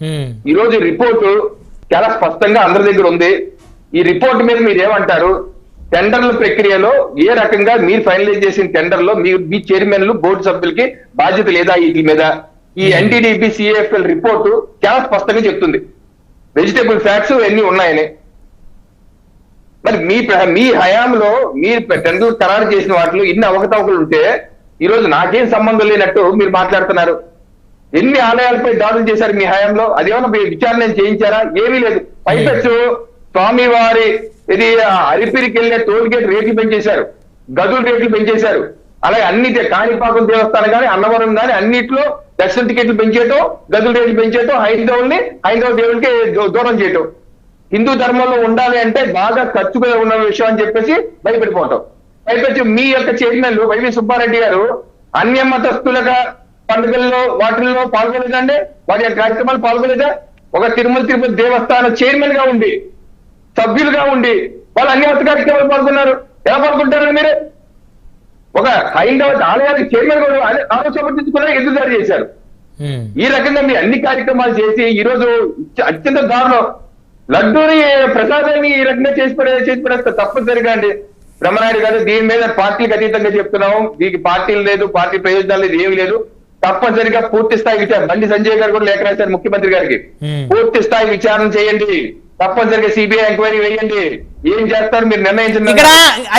ఈ రోజు రిపోర్టు చాలా స్పష్టంగా అందరి దగ్గర ఉంది. ఈ రిపోర్ట్ మీద మీరు ఏమంటారు? టెండర్ల ప్రక్రియలో ఏ రకంగా మీరు ఫైనలైజ్ చేసిన టెండర్లో మీ మీ చైర్మన్లు బోర్డు సభ్యులకి బాధ్యత లేదా వీటి మీద? ఈ ఎన్టీడీపీ సిఏఎఫ్ఎల్ రిపోర్టు చాలా స్పష్టంగా చెప్తుంది. వెజిటేబుల్ ఫ్యాక్ట్స్ ఇవన్నీ ఉన్నాయని. మరి మీ మీ హయాంలో మీరు టెండర్ ఖరారు చేసిన వాటిలో ఇన్ని అవకతవకలు ఉంటే ఈ రోజు నాకేం సంబంధం లేనట్టు మీరు మాట్లాడుతున్నారు. ఎన్ని ఆలయాలపై దాడులు చేశారు మీ హయాంలో? అదేమన్నా మీ విచారణ చేయించారా? ఏమీ లేదు. పైపెచ్చు స్వామి వారి ఇది అరిపిరికి వెళ్ళే టోల్ గేట్ రేట్లు పెంచేశారు. గదుల రేట్లు పెంచేశారు. అలాగే అన్ని కాణిపాకం దేవస్థానం కానీ అన్నవరం కానీ అన్నిట్లో దర్శన టికెట్లు పెంచేయటం గదుల రేట్లు పెంచేయటం హైందవుల్ని హైందవ దేవుడికి దూరం చేయటం. హిందూ ధర్మంలో ఉండాలి అంటే బాగా ఖర్చుగా ఉన్న విషయం అని చెప్పేసి భయపడిపోవటం పైపెచ్చు మీ యొక్క చైర్మన్లు వైవి సుబ్బారెడ్డి గారు అన్య మతస్థులుగా పండుగల్లో వాటిల్లో పాల్గొలేదండి వారి యొక్క కార్యక్రమాలు పాల్గొలేదా ఒక తిరుమల తిరుపతి దేవస్థాన చైర్మన్గా ఉండి సభ్యులుగా ఉండి వాళ్ళు అన్ని మత కార్యక్రమాలు పాల్గొన్నారు. ఎలా పాల్గొంటారండి మీరు? ఒక హైందవ ఆలయానికి చైర్మన్ కూడా ఎందుకు దాడి చేశారు? ఈ రకంగా మీ అన్ని కార్యక్రమాలు చేసి ఈ రోజు అత్యంత దారుణం. లడ్డూని ప్రసాదాన్ని ఈ రకంగా చేసి పడే చేసి పడేస్తే తప్పనిసరిగా అండి. బ్రహ్మనాయుడు గారు దీని మీద పార్టీలకు అతీతంగా చెప్తున్నాం దీనికి పార్టీలు లేదు పార్టీ ప్రయోజనాలు లేదు ఏమీ లేదు. తప్పనిసరిగా పూర్తి స్థాయి విచారణ. బండి సంజయ్ గారు కూడా లేఖ రాశారు ముఖ్యమంత్రి గారికి. పూర్తి స్థాయి విచారణ చేయండి. తప్పనిసరిగా సిబిఐ ఎంక్వైరీ వేయండి. ఏం చేస్తారు మీరు నిర్ణయించండి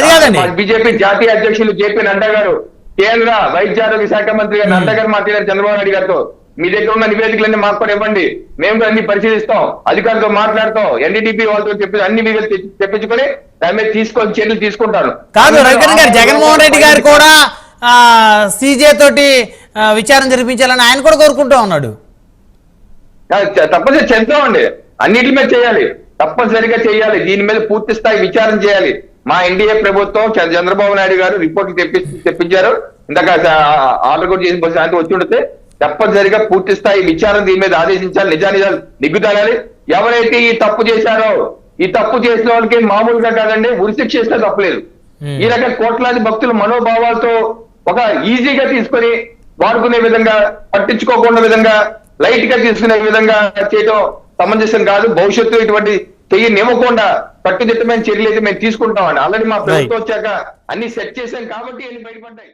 కాదండి. బీజేపీ జాతీయ అధ్యక్షులు జేపీ నడ్డా గారు కేంద్ర వైద్య ఆరోగ్య శాఖ మంత్రి గారు నడ్డా గారు మాట్లాడారు చంద్రబాబు నాయుడు గారితో. మీ దగ్గర ఉన్న నివేదికలన్నీ మాకు కూడా ఇవ్వండి. మేము కూడా అన్ని పరిశీలిస్తాం. అధికారులతో మాట్లాడతాం. ఎన్డీటీపీ వాళ్ళతో చెప్పి అన్ని మీరు తెప్పించుకొని దాని మీద తీసుకొని చర్యలు తీసుకుంటాను. కాదు రవికిరణ్ గారు జగన్మోహన్ రెడ్డి గారు కూడా సీజే తోటి విచారణ జరిపించాలని ఆయన కూడా కోరుకుంటూ ఉన్నాడు. తప్పనిసరి చేద్దామండి. అన్నిటి మీద చేయాలి. తప్పనిసరిగా చేయాలి. దీని మీద పూర్తి స్థాయి విచారణ చేయాలి. మా ఎన్డీఏ ప్రభుత్వం చంద్రబాబు నాయుడు గారు రిపోర్ట్లు తెప్పి తెప్పించారు. ఇందాక ఆర్డర్ కూడా చేసిన శాంతి వచ్చి ఉంటే తప్పనిసరిగా పూర్తి స్థాయి విచారణ దీని మీద ఆదేశించాలి. నిజానిజాలు నిగ్గుతాలి ఎవరైతే ఈ తప్పు చేశారో ఈ తప్పు చేసిన వాళ్ళకి మామూలుగా కాదండి ఉరిశిక్ష చేస్తే తప్పలేదు. ఈ రకంగా కోట్లాది భక్తుల మనోభావాలతో ఒక ఈజీగా తీసుకొని వాడుకునే విధంగా పట్టించుకోకుండా విధంగా లైట్గా తీసుకునే విధంగా చేయడం సమంజసం కాదు. భవిష్యత్తు ఇటువంటి చెయ్యనివ్వకుండా కట్టుదిట్టమైన చర్యలు అయితే మేము తీసుకుంటామండి ఆల్రెడీ మా ప్రభుత్వం వచ్చాక అన్ని సెట్ చేశాం కాబట్టి బయటపడ్డాయి.